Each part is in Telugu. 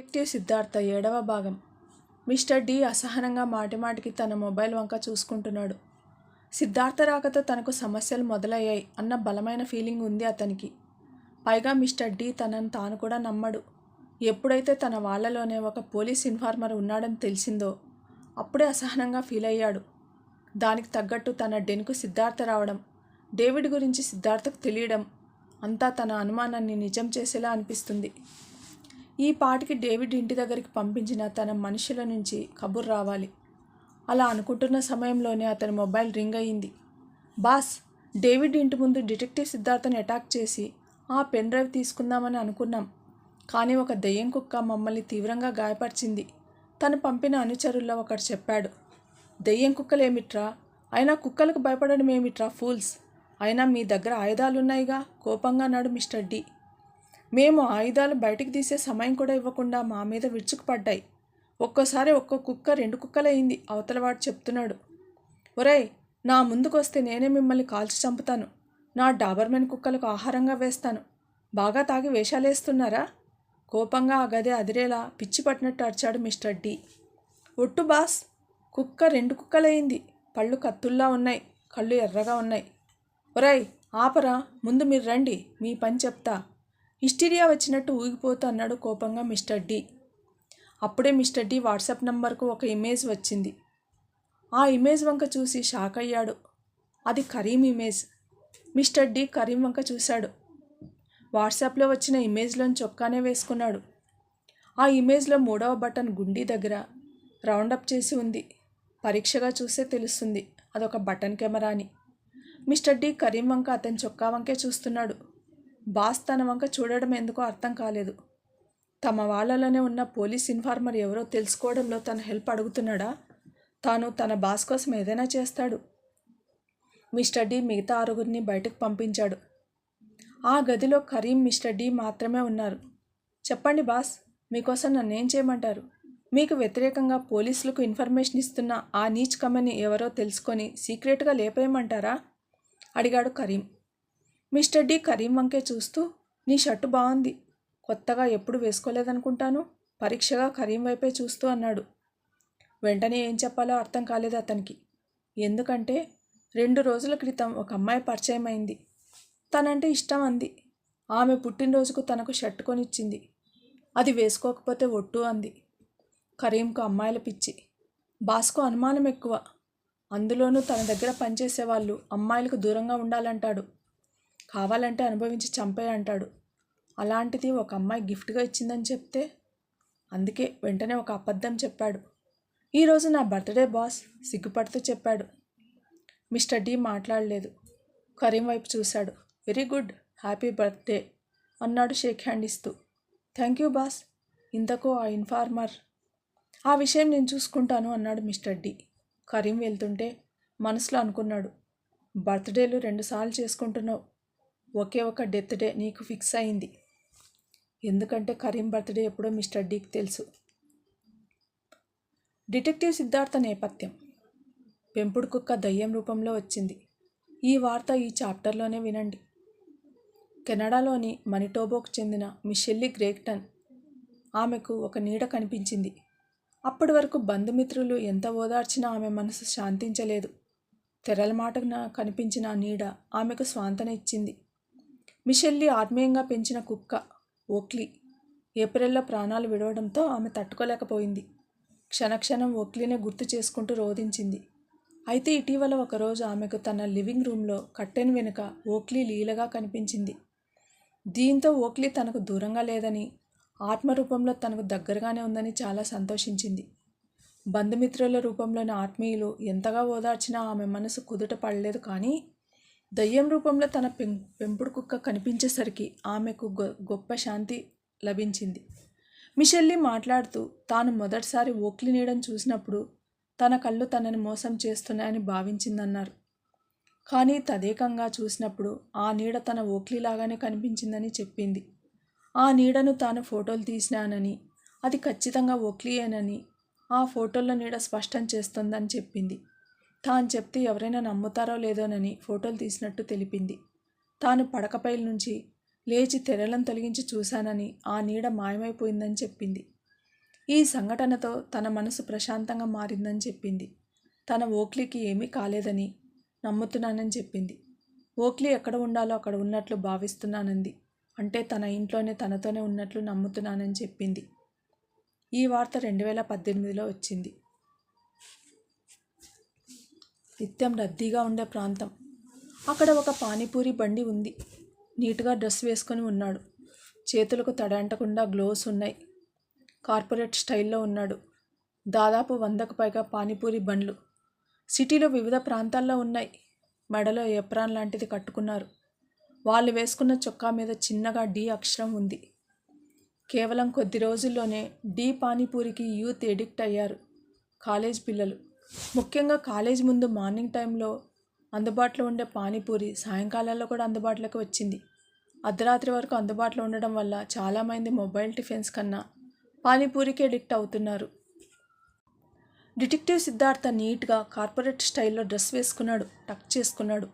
డిటెక్టివ్ సిద్ధార్థ ఏడవ భాగం. మిస్టర్ డి అసహనంగా మాటిమాటికి తన మొబైల్ వంక చూసుకుంటున్నాడు. సిద్ధార్థ రాకతో తనకు సమస్యలు మొదలయ్యాయి అన్న బలమైన ఫీలింగ్ ఉంది అతనికి. పైగా మిస్టర్ డి తనను తాను కూడా నమ్మడు. ఎప్పుడైతే తన వాళ్ళలోనే ఒక పోలీస్ ఇన్ఫార్మర్ ఉన్నాడని తెలిసిందో అప్పుడే అసహనంగా ఫీల్ అయ్యాడు. దానికి తగ్గట్టు తన డెన్కు సిద్ధార్థ రావడం డేవిడ్ గురించి సిద్ధార్థకు తెలియడం అంతా తన అనుమానాన్ని నిజం చేసేలా అనిపిస్తుంది. ఈ పాటికి డేవిడ్ ఇంటి దగ్గరికి పంపించిన తన మనుషుల నుంచి కబుర్ రావాలి. అలా అనుకుంటున్న సమయంలోనే అతని మొబైల్ రింగ్ అయింది. బాస్ డేవిడ్ ఇంటి ముందు డిటెక్టివ్ సిద్ధార్థని అటాక్ చేసి ఆ పెన్ డ్రైవ్ తీసుకుందామని అనుకున్నాం. కానీ ఒక దెయ్యం కుక్క మమ్మల్ని తీవ్రంగా గాయపరిచింది. తను పంపిన అనుచరుల్లో ఒకడు చెప్పాడు దెయ్యం కుక్కలేమిట్రా? అయినా కుక్కలకు భయపడడం ఏమిట్రా ఫూల్స్? అయినా మీ దగ్గర ఆయుధాలున్నాయిగా? కోపంగా అన్నాడు మిస్టర్ డి. మేము ఆయుధాలు బయటికి తీసే సమయం కూడా ఇవ్వకుండా మా మీద విరుచుకుపడ్డాయి. ఒక్కోసారి ఒక్కో కుక్క రెండు కుక్కలయింది అవతలవాడు చెప్తున్నాడు. ఒరేయ్ నా ముందుకొస్తే నేనే మిమ్మల్ని కాల్చి చంపుతాను. నా డాబర్మెన్ కుక్కలకు ఆహారంగా వేస్తాను. బాగా తాగి వేషాలేస్తున్నారా? కోపంగా ఆ గది అదిరేలా పిచ్చి పట్టినట్టు అరిచాడు మిస్టర్ డి. ఒట్టు బాస్ కుక్క రెండు కుక్కలయింది. పళ్ళు కత్తుల్లా ఉన్నాయి కళ్ళు ఎర్రగా ఉన్నాయి. ఒరేయ్ ఆపరా ముందు మీరు రండి మీ పని చెప్తా. హిస్టీరియా వచ్చినట్టు ఊగిపోతూ అన్నాడు కోపంగా మిస్టర్ డి. అప్పుడే మిస్టర్ డి వాట్సాప్ నంబర్కు ఒక ఇమేజ్ వచ్చింది. ఆ ఇమేజ్ వంక చూసి షాక్ అయ్యాడు. అది Karim image. Mister D Karim వంక చూశాడు. వాట్సాప్లో వచ్చిన ఇమేజ్లోని చొక్కానే వేసుకున్నాడు. ఆ ఇమేజ్లో మూడవ బటన్ గుండీ దగ్గర రౌండప్ చేసి ఉంది. పరీక్షగా చూస్తే తెలుస్తుంది. అదొక బటన్ కెమెరా అని మిస్టర్ డి కరీం వంక అతని చొక్కా వంకే చూస్తున్నాడు. బాస్ తన వంక చూడడం ఎందుకో అర్థం కాలేదు. తమ వాళ్ళలోనే ఉన్న పోలీస్ ఇన్ఫార్మర్ ఎవరో తెలుసుకోవడంలో తన హెల్ప్ అడుగుతున్నాడా? తాను తన బాస్ కోసం ఏదైనా చేస్తాడు. మిస్టర్ డి మిగతా ఆరుగురిని బయటకు పంపించాడు. ఆ గదిలో కరీం మిస్టర్ డి మాత్రమే ఉన్నారు. చెప్పండి బాస్ మీకోసం నన్ను ఏం చేయమంటారు? మీకు వ్యతిరేకంగా పోలీసులకు ఇన్ఫర్మేషన్ ఇస్తున్న ఆ నీచ్ కమని ఎవరో తెలుసుకొని సీక్రెట్గా లేపేయమంటారా? అడిగాడు కరీం. మిస్టర్ డి కరీం వంకే చూస్తూ నీ షర్టు బాగుంది కొత్తగా ఎప్పుడు వేసుకోలేదనుకుంటాను? పరీక్షగా కరీం వైపే చూస్తూ అన్నాడు. వెంటనే ఏం చెప్పాలో అర్థం కాలేదు అతనికి. ఎందుకంటే రెండు రోజుల క్రితం ఒక అమ్మాయి పరిచయం అయింది తనంటే ఇష్టం అంది. ఆమె పుట్టినరోజుకు తనకు షర్ట్ కొనిచ్చింది. అది వేసుకోకపోతే ఒట్టు అంది. కరీంకు అమ్మాయిల పిచ్చి. బాస్కు అనుమానం ఎక్కువ అందులోనూ తన దగ్గర పనిచేసే వాళ్ళు అమ్మాయిలకు దూరంగా ఉండాలంటాడు. కావాలంటే అనుభవించి చంపే అంటాడు. అలాంటిది ఒక అమ్మాయి గిఫ్ట్గా ఇచ్చిందని చెప్తే అందుకే వెంటనే ఒక అబద్ధం చెప్పాడు. ఈరోజు నా బర్త్డే బాస్ సిగ్గుపడుతూ చెప్పాడు. మిస్టర్ డి మాట్లాడలేదు. కరీం వైపు చూశాడు. వెరీ గుడ్ హ్యాపీ బర్త్డే అన్నాడు షేక్ హ్యాండ్ ఇస్తూ. థ్యాంక్ యూ బాస్ ఇంతకు ఆ ఇన్ఫార్మర్. ఆ విషయం నేను చూసుకుంటాను అన్నాడు మిస్టర్ డి. కరీం వెళ్తుంటే మనసులో అనుకున్నాడు బర్త్డేలు రెండుసార్లు చేసుకుంటున్నావు. ఒకే ఒక డెత్ డే నీకు ఫిక్స్ అయింది. ఎందుకంటే కరీం బర్త్డే ఎప్పుడో మిస్టర్ డీకి తెలుసు. డిటెక్టివ్ సిద్ధార్థ నేపథ్యం. పెంపుడు కుక్క దయ్యం రూపంలో వచ్చింది. ఈ వార్త ఈ చాప్టర్లోనే వినండి. కెనడాలోని మనిటోబోకు చెందిన మిషెల్లి గ్రేక్టన్ ఆమెకు ఒక నీడ కనిపించింది. అప్పటి వరకు బంధుమిత్రులు ఎంత ఓదార్చినా ఆమె మనసు శాంతించలేదు. తెరల మాటన కనిపించిన ఆ నీడ ఆమెకు స్వాంతన ఇచ్చింది. మిషెల్లి ఆత్మీయంగా పెంచిన కుక్క ఓక్లీ ఏప్రిల్లో ప్రాణాలు విడవడంతో ఆమె తట్టుకోలేకపోయింది. క్షణక్షణం ఓక్లీనే గుర్తు చేసుకుంటూ రోధించింది. అయితే ఇటీవల ఒకరోజు ఆమెకు తన లివింగ్ రూమ్లో కట్టెన్ వెనుక ఓక్లీ లీలగా కనిపించింది. దీంతో ఓక్లీ తనకు దూరంగా లేదని ఆత్మరూపంలో తనకు దగ్గరగానే ఉందని చాలా సంతోషించింది. బంధుమిత్రుల రూపంలోని ఆత్మీయులు ఎంతగా ఓదార్చినా ఆమె మనసు కుదుట పడలేదు కానీ దయ్యం రూపంలో తన పెం పెంపుడు కుక్క కనిపించేసరికి ఆమెకు గొ గొప్ప శాంతి లభించింది. మిషెల్లి మాట్లాడుతూ తాను మొదటిసారి ఓక్లినీయడం చూసినప్పుడు తన కళ్ళు తనని మోసం చేస్తున్నాయని భావించిందన్నారు. కానీ తదేకంగా చూసినప్పుడు ఆ నీడ తన ఓక్లీలాగానే కనిపించిందని చెప్పింది. ఆ నీడను తాను ఫోటోలు తీసినానని అది ఖచ్చితంగా ఓక్లీయేనని ఆ ఫోటోల నీడ స్పష్టం చేస్తుందని చెప్పింది. తాను చెప్తే ఎవరైనా నమ్ముతారో లేదోనని ఫోటోలు తీసినట్టు తెలిపింది. తాను పడకపై నుంచి లేచి తెరలను తొలగించి చూశానని ఆ నీడ మాయమైపోయిందని చెప్పింది. ఈ సంఘటనతో తన మనసు ప్రశాంతంగా మారిందని చెప్పింది. తన ఓక్లీకి ఏమీ కాలేదని నమ్ముతున్నానని చెప్పింది. ఓక్లీ ఎక్కడ ఉండాలో అక్కడ ఉన్నట్లు భావిస్తున్నానంది. అంటే తన ఇంట్లోనే తనతోనే ఉన్నట్లు నమ్ముతున్నానని చెప్పింది. ఈ వార్త రెండు వేల పద్దెనిమిదిలో వచ్చింది. నిత్యం రద్దీగా ఉండే ప్రాంతం. అక్కడ ఒక పానీపూరి బండి ఉంది. నీట్గా డ్రెస్ వేసుకొని ఉన్నాడు. చేతులకు తడంటకుండా గ్లోవ్స్ ఉన్నాయి. కార్పొరేట్ స్టైల్లో ఉన్నాడు. దాదాపు వందకు పైగా పానీపూరి బండ్లు. సిటీలో వివిధ ప్రాంతాల్లో ఉన్నాయి. మెడలో ఎప్రాన్ లాంటిది కట్టుకున్నారు. వాళ్ళు వేసుకున్న చొక్కా మీద చిన్నగా డి అక్షరం ఉంది. కేవలం కొద్ది రోజుల్లోనే డి పానీపూరికి యూత్ ఎడిక్ట్ అయ్యారు. కాలేజ్ పిల్లలు. ముఖ్యంగా కాలేజ్ ముందు మార్నింగ్ టైంలో అందుబాటులో ఉండే పానీపూరి సాయంకాలాల్లో కూడా అందుబాటులోకి వచ్చింది. అర్ధరాత్రి వరకు అందుబాటులో ఉండడం వల్ల చాలామంది మొబైల్ టిఫిన్స్ కన్నా పానీపూరికి ఎడిక్ట్ అవుతున్నారు. డిటెక్టివ్ సిద్ధార్థ నీట్గా కార్పొరేట్ స్టైల్లో డ్రెస్ వేసుకున్నాడు టక్ చేసుకున్నాడు.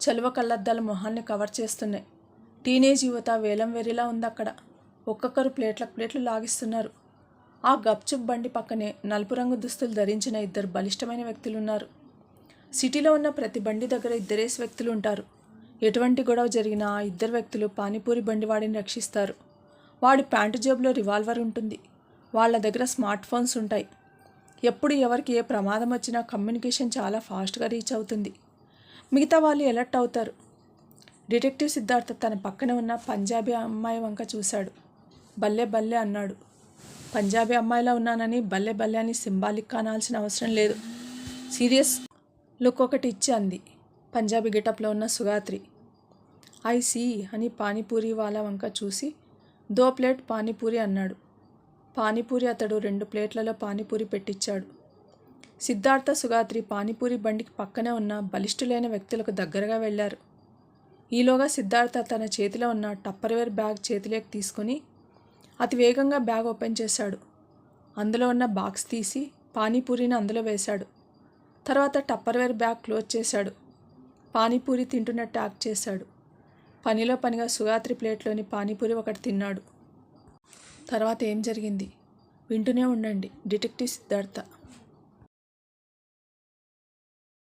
చలువ కళ్ళద్దాల మొహాన్ని కవర్ చేస్తున్నాయి. టీనేజ్ యువత వేలం వెరిలా ఉంది అక్కడ. ఒక్కొక్కరు ప్లేట్ల ప్లేట్లు లాగిస్తున్నారు. ఆ గప్చుప్ బండి పక్కనే నలుపు రంగు దుస్తులు ధరించిన ఇద్దరు బలిష్టమైన వ్యక్తులు ఉన్నారు సిటీలో ఉన్న ప్రతి బండి దగ్గర ఇద్దరేసి వ్యక్తులు ఉంటారు ఎటువంటి గొడవ జరిగినా ఆ ఇద్దరు వ్యక్తులు పానీపూరి బండి వాడిని రక్షిస్తారు. వాడి ప్యాంటు జేబులో రివాల్వర్ ఉంటుంది. వాళ్ళ దగ్గర స్మార్ట్ ఫోన్స్ ఉంటాయి. ఎప్పుడు ఎవరికి ఏ ప్రమాదం వచ్చినా కమ్యూనికేషన్ చాలా ఫాస్ట్గా రీచ్ అవుతుంది. మిగతా వాళ్ళు ఎలర్ట్ అవుతారు. డిటెక్టివ్ సిద్ధార్థ తన పక్కన ఉన్న పంజాబీ అమ్మాయి వంక చూశాడు. బల్లే బల్లే అన్నాడు. పంజాబీ అమ్మాయిలా ఉన్నానని బల్లె బల్లె అని సింబాలిక్ అనాల్సిన అవసరం లేదు. సీరియస్ లుక్ ఒకటి ఇచ్చి అంది. పంజాబీ గెటప్లో ఉన్న సుగాత్రి. ఐ సీ అని పానీపూరి వాళ్ళ వంక చూసి దో ప్లేట్ పానీపూరి అన్నాడు. పానీపూరి అతడు రెండు ప్లేట్లలో పానీపూరి పెట్టించాడు సిద్ధార్థ సుగాత్రి పానీపూరి బండికి పక్కనే ఉన్న బలిష్ఠులైన వ్యక్తులకు దగ్గరగా వెళ్ళారు. ఈలోగా సిద్ధార్థ తన చేతిలో ఉన్న టప్పర్వేర్ బ్యాగ్ చేతిలోకి తీసుకొని అతి వేగంగా బ్యాగ్ ఓపెన్ చేశాడు. అందులో ఉన్న బాక్స్ తీసి పానీపూరిని అందులో వేశాడు. తర్వాత టప్పర్వేర్ బ్యాగ్ క్లోజ్ చేశాడు. పానీపూరి తింటున్నట్టు యాక్ట్ చేశాడు. పనిలో పనిగా సుగాత్రి ప్లేట్లోని పానీపూరి ఒకటి తిన్నాడు. తర్వాత ఏం జరిగింది? వింటూనే ఉండండి. డిటెక్టివ్ సిద్ధార్థ